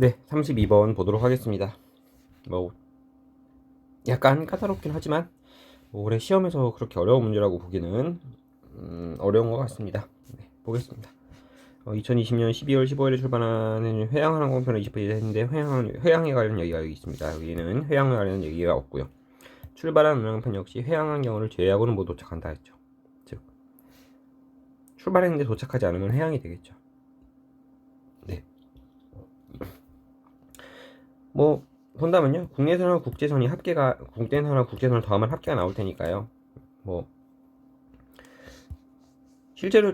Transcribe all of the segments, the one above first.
네, 32번 보도록 하겠습니다. 뭐 약간 까다롭긴 하지만 뭐 올해 시험에서 그렇게 어려운 문제라고 보기는 음, 어려운 것 같습니다. 네, 보겠습니다. 어, 2020년 12월 15일에 출발하는 회양항공편을 20분 했는데 회양 회양에 관련 얘기가 여기 있습니다. 여기는 회양에 관련 얘기가 없고요. 출발한 운항편 역시 회양환경을 제외하고는 못 도착한다 했죠. 즉 출발했는데 도착하지 않으면 회양이 되겠죠. 네. 뭐 본다면요. 국내선하고 국제선이 합계가 국내선하고 국제선을 더하면 합계가 나올 테니까요. 뭐. 실제로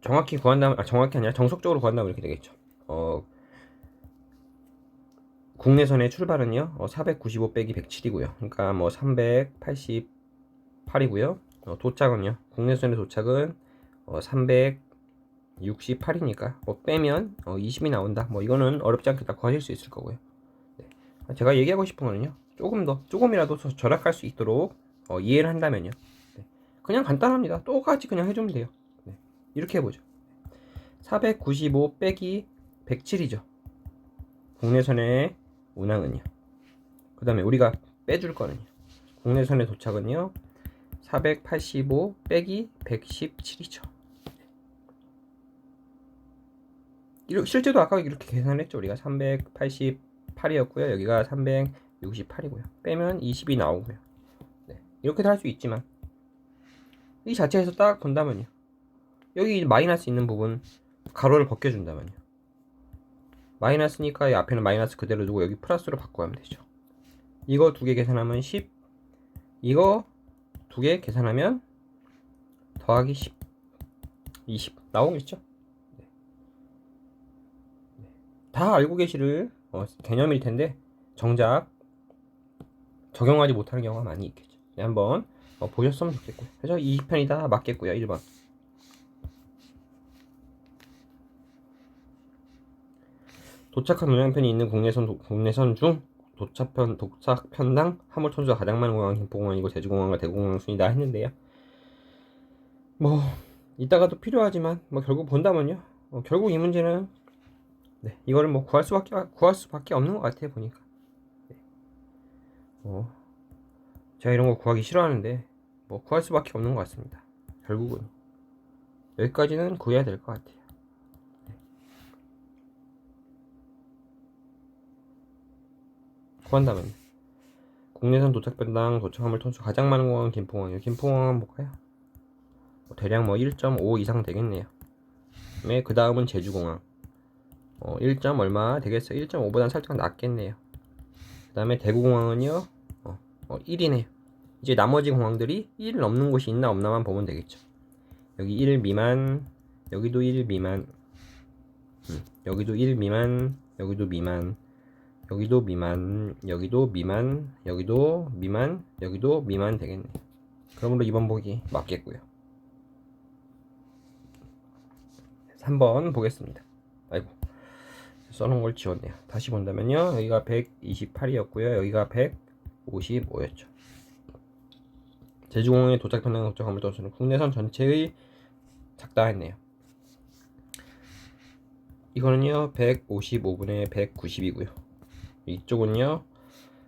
정확히 구한다면 아 정확히 아니라 정석적으로 구한다면 이렇게 되겠죠. 어 국내선의 출발은요. 어, 495 빼기 107이고요. 그러니까 뭐 388이고요. 어, 도착은요. 국내선의 도착은 어, 368이니까 뭐 빼면 어, 20이 나온다. 뭐 이거는 어렵지 않게 다 구하실 수 있을 거고요 제가 얘기하고 싶은 거는요. 조금 더 조금이라도 더 절약할 수 있도록 어, 이해를 한다면요. 네. 그냥 간단합니다. 똑같이 그냥 해주면 돼요. 네. 이렇게 해보죠. 495 빼기 107이죠. 국내선의 운항은요. 그 다음에 우리가 빼줄 거는요. 국내선의 도착은요. 485 빼기 117이죠. 실제도 아까 이렇게 계산했죠. 우리가 380 8이었고요. 여기가 368이고요. 빼면 20이 나오고요. 네, 이렇게도 할 수 있지만 이 자체에서 딱 본다면요. 여기 마이너스 있는 부분 가로를 벗겨준다면요. 마이너스니까 이 앞에는 마이너스 그대로 두고 여기 플러스로 바꿔가면 되죠. 이거 두 개 계산하면 10 이거 두 개 계산하면 더하기 10 20 나오겠죠? 네. 다 알고 계시를 어, 개념일 텐데 정작 적용하지 못하는 경우가 많이 있겠죠. 네, 한번 어, 보셨으면 좋겠고요. 그래서 이 편이 다 맞겠고요. 1번. 도착한 운항편이 있는 국내선 도, 국내선 중 도착편 도착편당 화물 톤수가 가장 많은 공항은 김포공항이고 제주공항과 대구공항 순이다 했는데요. 뭐 이따가도 필요하지만 뭐 결국 본다면요. 어, 결국 이 문제는 네, 이거를 뭐 구할 수밖에 구할 수밖에 없는 것 같아요 보니까. 네. 어, 제가 이런 거 구하기 싫어하는데 뭐 구할 수밖에 없는 것 같습니다. 결국은 여기까지는 구해야 될 것 같아요. 네. 구한다면 국내선 도착 변당 도착함을 톤수 가장 많은 공항은 김포공항이에요. 김포공항 한번 볼까요? 뭐 대략 뭐 1.5 이상 되겠네요. 네, 그 다음은 제주공항. 어, 1점 얼마 되겠어요? 1.5보다는 살짝 낮겠네요. 그 다음에 대구공항은요, 어, 어, 1이네요. 이제 나머지 공항들이 1 넘는 곳이 있나 없나만 보면 되겠죠. 여기 1 미만, 여기도 1 미만, 음, 여기도 1 미만, 여기도 미만, 여기도 미만, 여기도 미만, 여기도 미만, 여기도 미만 되겠네요. 그러므로 2번 보기 맞겠고요. 3번 보겠습니다. 써놓은 걸 지웠네요. 다시 본다면요. 여기가 128이었고요. 여기가 155였죠. 제주공항에 도착 편당 도착함을 떠서는 국내선 전체의 작다 했네요. 이거는요. 155분의 190이고요. 이쪽은요.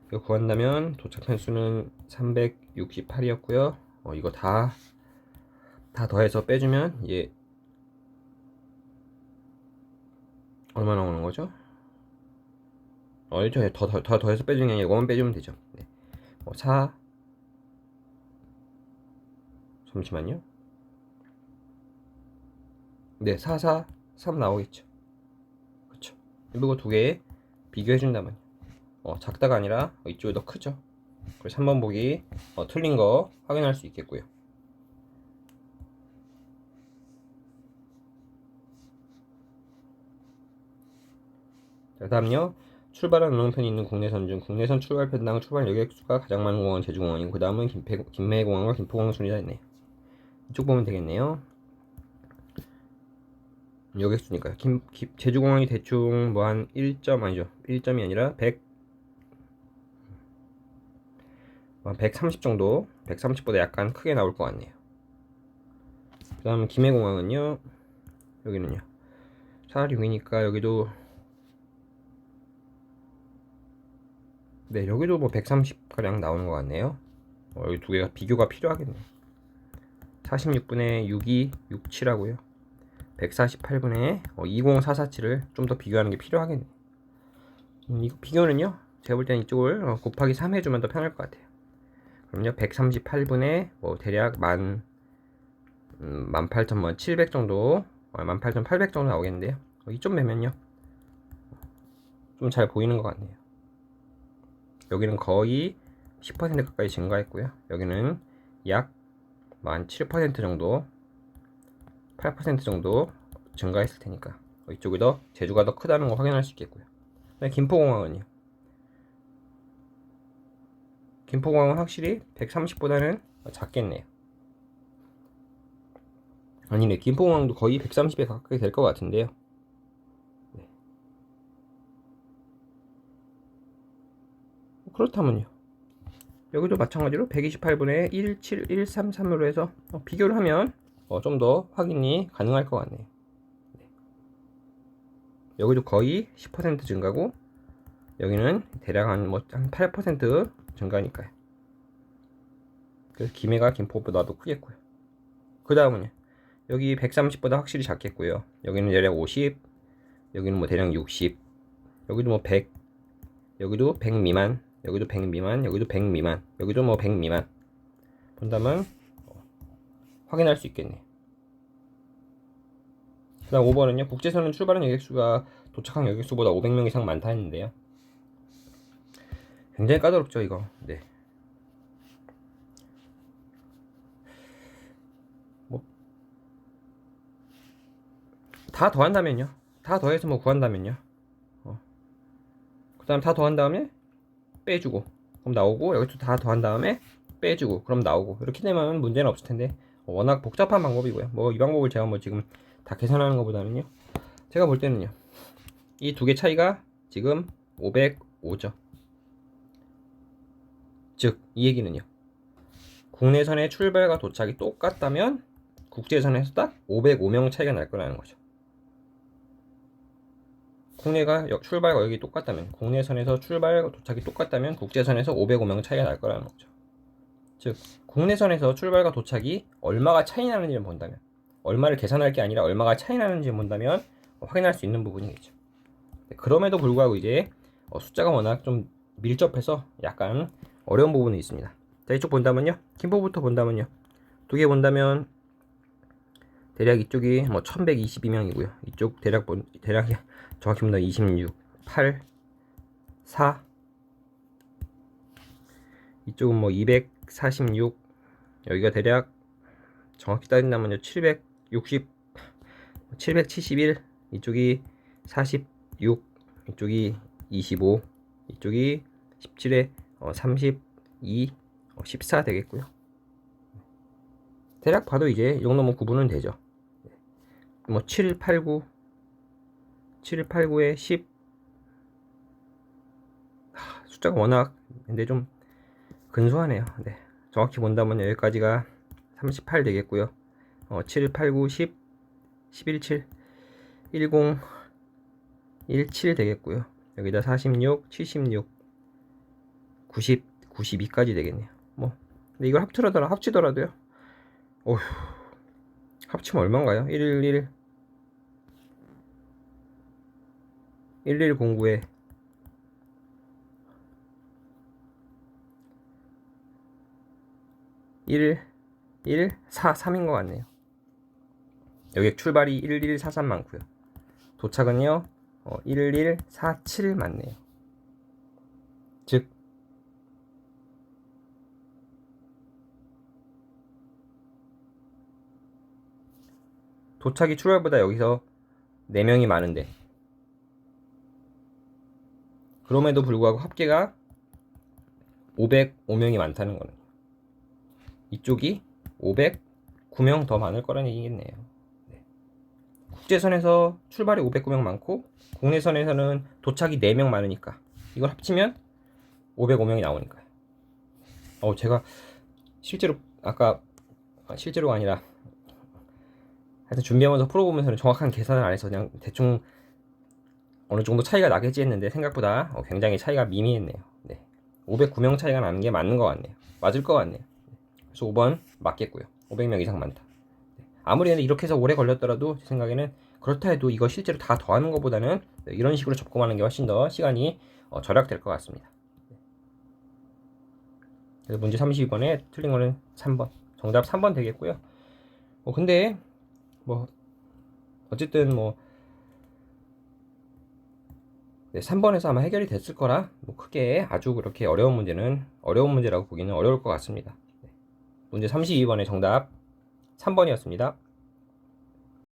이거 구한다면 도착 편수는 368이었고요. 어, 이거 다, 다 더해서 빼주면 얘 얼마 나오는 거죠? 어, 저 더, 더, 더 더해서 아니라 이거만 빼주면 되죠. 네. 뭐 4 잠시만요. 네, 4, 4, 3 나오겠죠. 그렇죠. 이거 두 개 비교해 준다면 어, 작다가 아니라 이쪽이 더 크죠. 그래서 3번 보기 어, 틀린 거 확인할 수 있겠고요. 그 다음요. 출발한 운항편이 있는 국내선 중 국내선 출발 편당 출발 여객수가 가장 많은 공항은 제주공항이고 그 다음은 김해공항과 김포공항 순이다 했네요. 이쪽 보면 되겠네요. 여객수니까요. 김, 김, 제주공항이 대충 뭐 한 1점 아니죠. 1점이 아니라 100 130 정도 130보다 약간 크게 나올 것 같네요. 그 다음 김해공항은요. 여기는요. 4, 6이니까 여기도 네, 여기도 뭐 130가량 나오는 것 같네요. 어, 여기 두 개가 비교가 필요하겠네요. 46분의 62, 67하고요. 148분의 20447을 좀 더 비교하는 게 필요하겠네요. 음, 이거 비교는요, 제가 볼 때는 이쪽을 어, 곱하기 3 해주면 더 편할 것 같아요. 그럼요, 138분의 뭐 대략 만, 음, 18,700 정도, 어, 18,800 정도 나오겠는데요. 어, 이점 매면요, 좀 잘 보이는 것 같네요. 여기는 거의 10% 가까이 증가했고요. 여기는 약만7% 정도, 8% 정도 증가했을 테니까 어, 이쪽이 더 제주가 더 크다는 거 확인할 수 있겠고요. 김포공항은요. 김포공항은 확실히 130보다는 작겠네요. 아니네, 김포공항도 거의 130에 가까이 될 것 같은데요. 네. 그렇다면요. 여기도 마찬가지로 128분의 17133으로 해서 어, 비교를 하면 어, 좀 더 확인이 가능할 것 같네요. 네. 여기도 거의 10% 증가고 여기는 대략 한 뭐 한 8% 증가니까요. 그래서 김해가 김포보다도 크겠고요. 그 다음은요. 여기 130보다 확실히 작겠고요. 여기는 대략 50, 여기는 뭐 대략 60, 여기도 뭐 100, 여기도 100 미만, 여기도 100 미만, 여기도 100 미만, 여기도 뭐 100 미만. 본다면 어, 확인할 수 있겠네요. 그 다음 5번은요. 국제선은 출발한 여객수가 도착한 여객수보다 500명 이상 많다 했는데요. 굉장히 까다롭죠, 이거. 네. 뭐, 다 더한다면요. 다 더해서 뭐 구한다면요. 어. 그 다음 다 더한 다음에 빼주고. 그럼 나오고, 여기도 다 더한 다음에 빼주고. 그럼 나오고. 이렇게 되면 문제는 없을 텐데. 어, 워낙 복잡한 방법이고요. 뭐 이 방법을 제가 뭐 지금 다 계산하는 것보다는요. 제가 볼 때는요. 이 두 개 차이가 지금 505죠. 즉, 이 얘기는요. 국내선의 출발과 도착이 똑같다면 국제선에서 딱 505명 차이가 날 거라는 거죠. 국내가 여- 출발과 여기 똑같다면 국내선에서 출발과 도착이 똑같다면 국제선에서 505명 차이가 날 거라는 거죠. 즉 국내선에서 출발과 도착이 얼마가 차이 나는지를 본다면 얼마를 계산할 게 아니라 얼마가 차이 나는지를 본다면 확인할 수 있는 부분이겠죠. 네, 그럼에도 불구하고 이제 어, 숫자가 워낙 좀 밀접해서 약간 어려운 부분이 있습니다. 자 이쪽 본다면요, 김포부터 본다면요, 두 개 본다면 대략 이쪽이 뭐 1122명이고요. 이쪽 대략 본 대략 정확히 보면 26, 8, 4 이쪽은 뭐 246, 여기가 대략 정확히 따진다면요 760, 771, 이쪽이 46, 이쪽이 25, 이쪽이 17에 어, 32, 어, 14 되겠고요. 대략 봐도 이제 이 정도면 구분은 되죠. 뭐 7, 8, 9, 7, 8, 9에 10 하, 숫자가 워낙 근데 좀 근소하네요. 네. 정확히 본다면 여기까지가 38 되겠고요. 어, 7, 8, 9, 10, 11, 7, 10, 17 되겠고요. 여기다 46, 76, 90, 92까지 되겠네요. 뭐, 근데 이걸 합치더라도 합치더라도요. 어휴, 합치면 얼마인가요? 111, 1109에 1, 1, 4, 3인 것 같네요. 여기 출발이 1143 많고요. 도착은요, 어, 1147 맞네요. 즉, 도착이 출발보다 여기서 4명이 많은데, 그럼에도 불구하고 합계가 505명이 많다는 거는 이쪽이 509명 더 많을 거라는 얘기겠네요. 네. 국제선에서 출발이 509명 많고 국내선에서는 도착이 4명 많으니까 이걸 합치면 505명이 나오니까요. 어, 제가 실제로 아까 아, 실제로가 아니라 하여튼 준비하면서 풀어보면서는 정확한 계산을 안 해서 그냥 대충 어느 정도 차이가 나겠지 했는데 생각보다 어, 굉장히 차이가 미미했네요. 네. 509명 차이가 나는 게 맞는 것 같네요. 맞을 것 같네요. 그래서 5번 맞겠고요. 500명 이상 많다. 아무리 이렇게 해서 오래 걸렸더라도 제 생각에는 그렇다 해도 이거 실제로 다 더하는 것보다는 이런 식으로 접근하는 게 훨씬 더 시간이 어, 절약될 것 같습니다. 그래서 문제 32번에 틀린 거는 3번. 정답 3번 되겠고요. 어, 근데 뭐 어쨌든 뭐 네, 3번에서 아마 해결이 됐을 거라 뭐 크게 아주 그렇게 어려운 문제는 어려운 문제라고 보기는 어려울 것 같습니다. 네. 문제 32번의 정답 3번이었습니다.